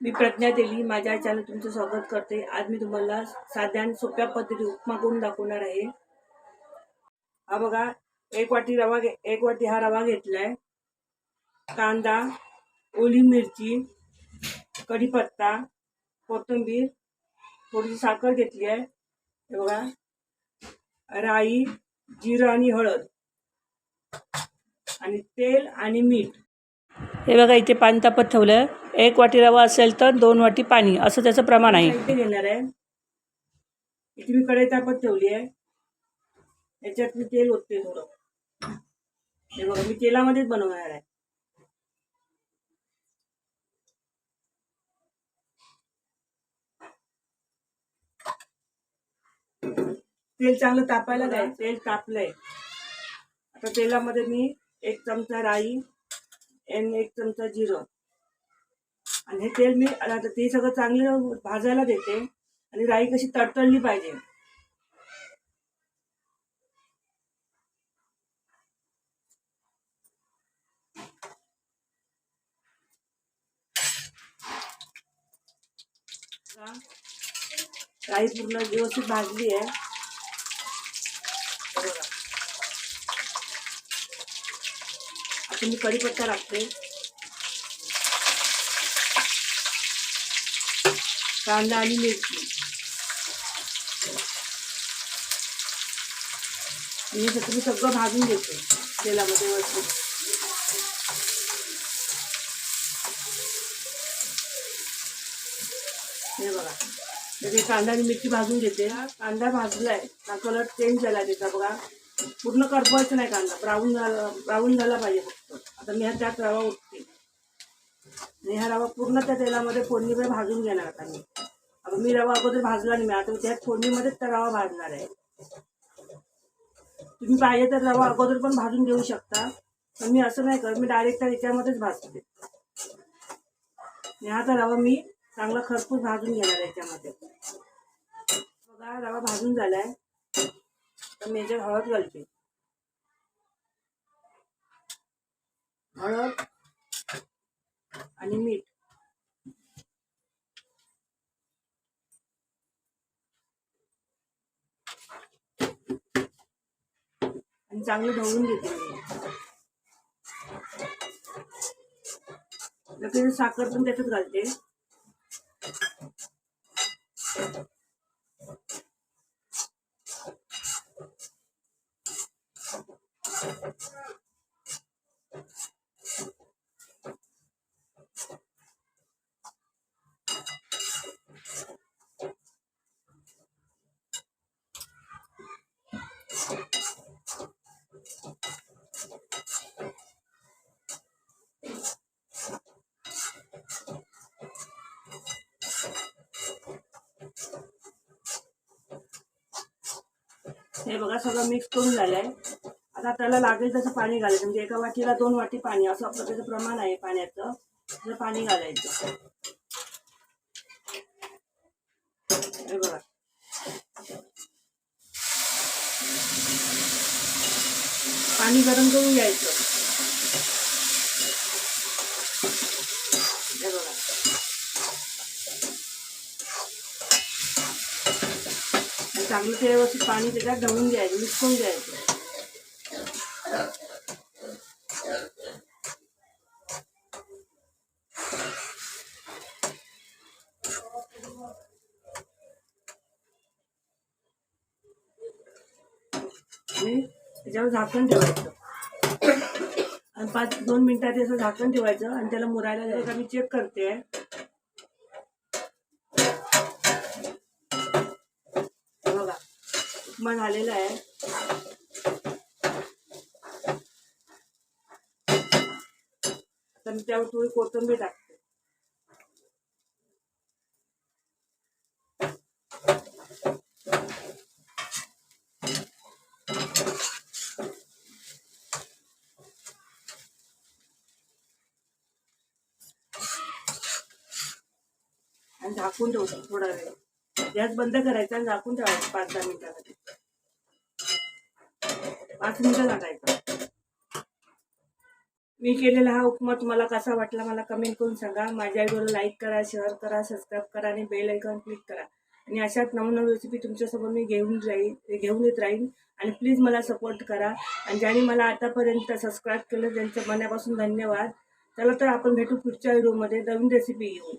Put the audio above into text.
मी प्रज्ञा तेली माझ्या चॅनल तुमचं स्वागत करते. आज मी तुम्हाला साध्या आणि सोप्या पद्धती उपमा करून दाखवणार आहे. हा बघा एक वाटी रवा घे एक वाटी हा रवा घेतलाय. कांदा ओली मिरची कढीपत्ता कोथिंबीर थोडीशी साखर घेतली आहे. हे बघा राई जिरं आणि हळद. आणि तेल आणि मीठ. हे बघा इथे पाणी तापत ठेवलं एक वाटी रवा असेल तर दोन वाटी पाणी असं त्याचं प्रमाण आहे. इथे घेणार आहे. इथे मी कढई तापत ठेवली आहे. याच्यात मी तेल ओतते थोडं. हे बघा मी तेलामध्येच बनवणार आहे. तेल चांगलं तापायला द्यायचं. तेल तापलंय. आता तेलामध्ये मी एक चमचा राई आणि एक चमचा जिरं. आणि हे तेल मी आता ते सगळं चांगलं भाजायला देते. आणि राई कशी तडतडली पाहिजे. राई पूर्ण व्यवस्थित भाजली आहे हे बघा. आता मी कढीपत्ता टाकते कांदा आणि मिरची. मी हे सगळं मी सगळं भाजून घेते तेलामध्ये वरती. हे बघा. त्याचे कांदा आणि मिरची भाजून घेते. हा कांदा भाजलाय हा कलर चेंज झाला त्याचा बघा. पूर्ण करपवायचं नाही कांदा. ब्राऊन झाला ब्राऊन झाला पाहिजे फक्त. आता मी हा त्यात रवा उठते आणि हा रवा पूर्ण त्या तेलामध्ये फोडणीमध्ये भाजून घेणार आता मी. आता मी रवा अगोदर भाजला नाही मी आता त्या फोडणीमध्येच त्या रवा भाजणार आहे. तुम्ही पाहिजे तर रवा अगोदर पण भाजून घेऊ शकता. पण मी असं नाही करत मी डायरेक्ट त्या याच्यामध्येच भाजते. आणि हा तर रवा मी चांगला खरपूस भाजून घेणार आहे याच्यामध्ये. बघा रवा भाजून झालाय. तर मी याच्यात हळद घालते. हळद आणि मीठ. आणि चांगलं ढवळून घेते मी. लगेच साखर पण त्याच्यात घालते. हे बघा सगळं मिक्स करून झालंय आता त्याला लागेल तसं पाणी घालायचं. म्हणजे एका वाटीला दोन वाटी पाणी असं आपलं त्याचं प्रमाण आहे पाण्याचं. तसं पाणी घालायचं. हे बघा. पाणी गरम करून घ्यायचं. चांगलं ते व्यवस्थित पाणी त्याच्यात ढवून घ्यायचं मिसकून द्यायचं घ्यायचं. त्याच्यावर झाकण ठेवायचं. आणि पाच दोन मिनिटात असं झाकण ठेवायचं आणि त्याला मुरायला जायचं मी चेक करते. बघा उपमा झालेला आहे. आणि त्यावर थोडी कोथिंबीर टाकते. आणि झाकून ठेवतो थोडा वेळ. गॅस बंद करायचा आणि झाकून ठेवायचा पाच दहा मिनिटासाठी. पाच मिनिटं झाकायचं मी केलेला हा उपमा तुम्हाला कसा वाटला मला कमेंट करून सांगा. माझ्या व्हिडिओला लाईक करा शेअर करा सबस्क्राईब करा आणि बेल आयकॉन क्लिक करा. आणि अशाच नवनवीन रेसिपी तुमच्यासमोर मी घेऊन राहील घेऊन येत राहीन. आणि प्लीज मला सपोर्ट करा. आणि ज्यांनी मला आतापर्यंत सबस्क्राईब केलं त्यांचं मनापासून धन्यवाद. चला तर आपण भेटू पुढच्या व्हिडिओमध्ये नवीन रेसिपी घेऊन.